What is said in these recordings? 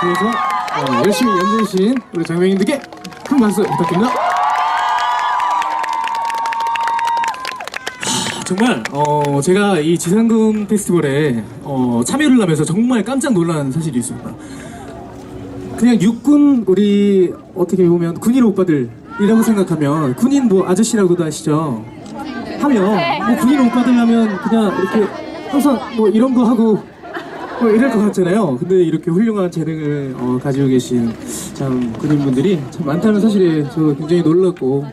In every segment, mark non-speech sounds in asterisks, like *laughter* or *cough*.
그래서 어, 열심히 연주해주신 우리 장명님들께 큰 박수 부탁드립니다. 하, 정말 어, 제가 이 지상금 페스티벌에 어, 참여를 하면서 정말 깜짝 놀란 사실이 있습니다. 그냥 육군 우리 어떻게 보면 군인 오빠들이라고 생각하면 군인 뭐 아저씨라고도 하시죠. 하면 뭐 군인 오빠들 하면 그냥 이렇게 항상 뭐 이런 거 하고 뭐 이럴 것 같잖아요. 근데 이렇게 훌륭한 재능을 어, 가지고 계신 참 군인분들이 참 많다는 사실에 저 굉장히 놀랐고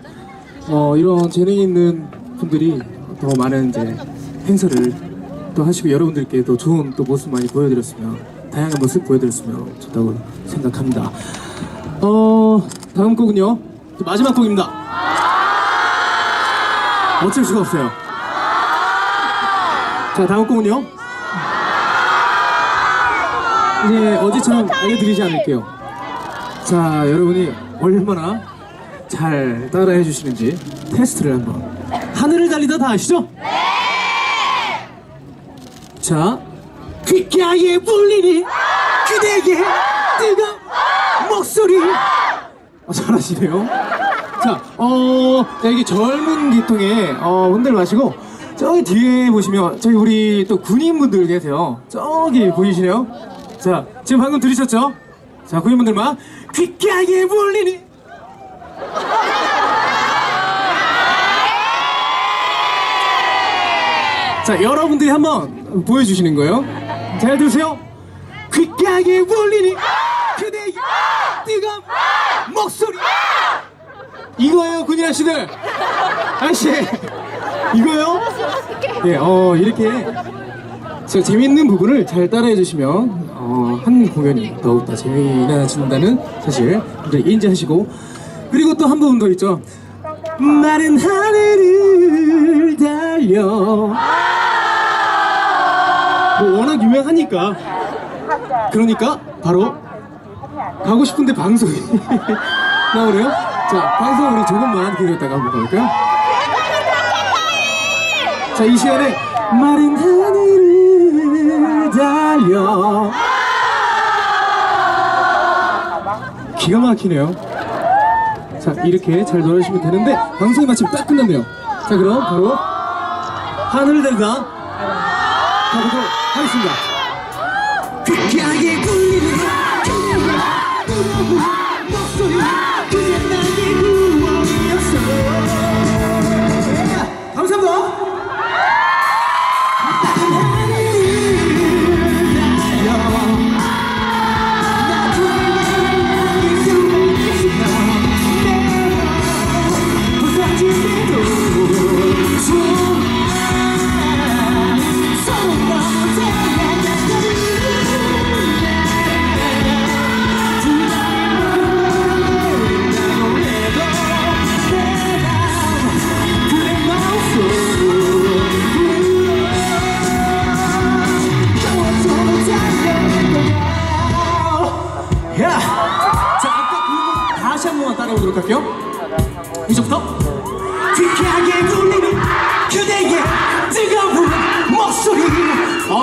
어, 이런 재능 있는 분들이 더 많은 이제 행사를 또 하시고 여러분들께 또 좋은 또 모습 많이 보여드렸으면 다양한 모습 보여드렸으면 좋다고 생각합니다. 어 다음 곡은요 마지막 곡입니다. 어쩔 수가 없어요. 자 다음 곡은요. 이제 어제처럼 알려드리지 않을게요. 자 여러분이 얼마나 잘 따라해 주시는지 테스트를 한번. 하늘을 달리다 다 아시죠? 자, 귓가에 불리는 그대의 뜨거운 목소리. 아, 잘하시네요. 자, 어, 자, 이게 젊은 계통의 어, 분들 마시고 저기 뒤에 보시면 저기 우리 또 군인분들 계세요. 저기 보이시네요. 자, 지금 방금 들으셨죠? 자, 군인분들만 귓가에 불리는 자, 여러분들이 한번 보여주시는 거예요. 잘 들으세요. 귓가에 울리는 그대의 뜨거운 목소리. 이거예요, 군인 아씨들. 아씨, 이거요? 네, 어, 이렇게 제가 재밌는 부분을 잘 따라해 주시면 어, 한 공연이 더욱더 재미나진다는 사실 인지하시고 그리고 또 한 부분 더 있죠. 마른 하늘을 달려. 뭐 워낙 유명하니까. 그러니까 바로 가고 싶은데 방송이 *laughs* 나오네요. 자 방송 우리 조금만 기다렸다가 한번 가볼까요? 자이 시간에 마른 하늘을 달려 기가 막히네요 자 이렇게 잘 놀아주시면 되는데 방송이 마침 딱 끝났네요 자 그럼 바로 달다 가보도록 하겠습니다. 귓가에 울리는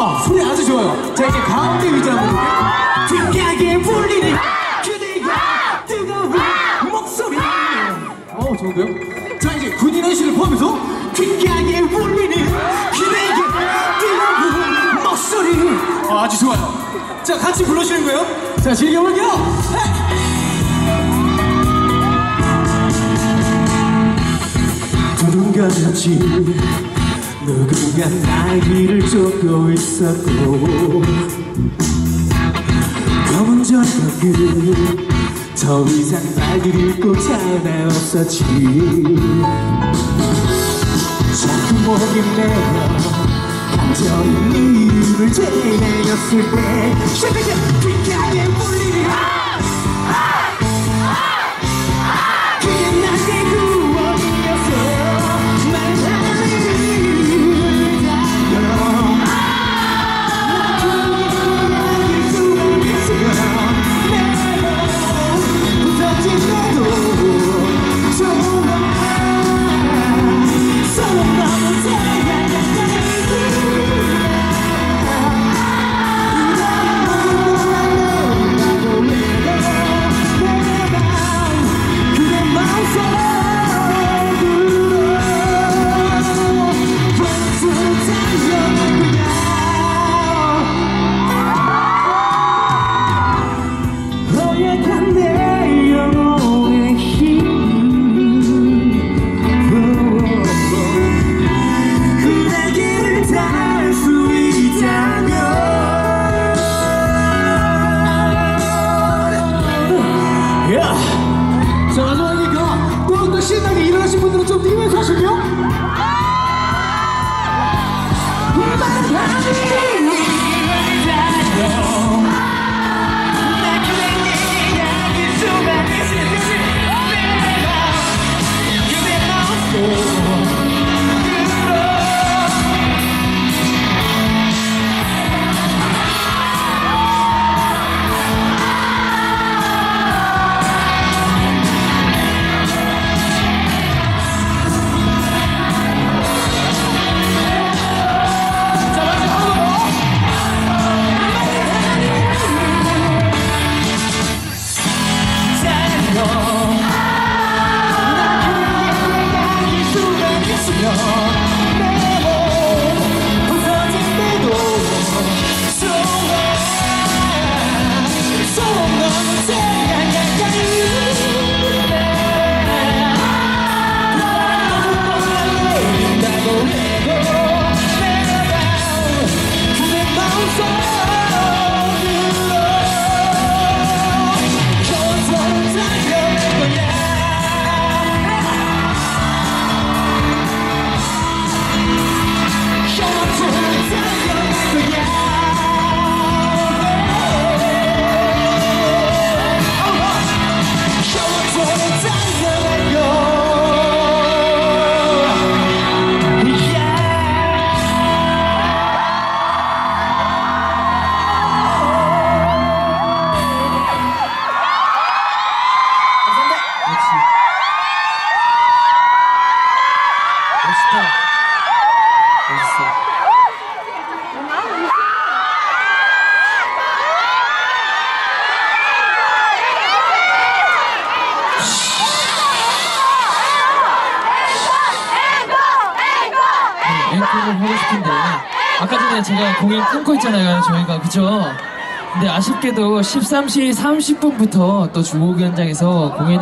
아, 소리 아주 좋아요. 자, 이제 가운데 의자 한번 볼게요. 퀴퀴하게 울리는 그대의 뜨거운 목소리. 어, 좋은데요? 자, 이제 군인원 씨를 포함해서 퀴퀴하게 울리는 그대의 뜨거운 목소리. 아, 아주 좋아요. 자, 같이 불러주시는 거예요. 자, 즐겨볼게요. 누군가 같이 누군가 나이를 쫓고 있었고 검은 전력은 더 이상 꼭 하나 없었지. 자꾸 목이 내려 감정이 이름을 제내었을 때. 샤샤샤 신나게 일어나신 분들은 좀 뛰면서 하시고요. 네, 앵콜을 하고 싶은데 아까 전에 제가 공연 끊고 있잖아요 저희가 그죠? 근데 아쉽게도 13시 30분부터 또 주목 현장에서 공연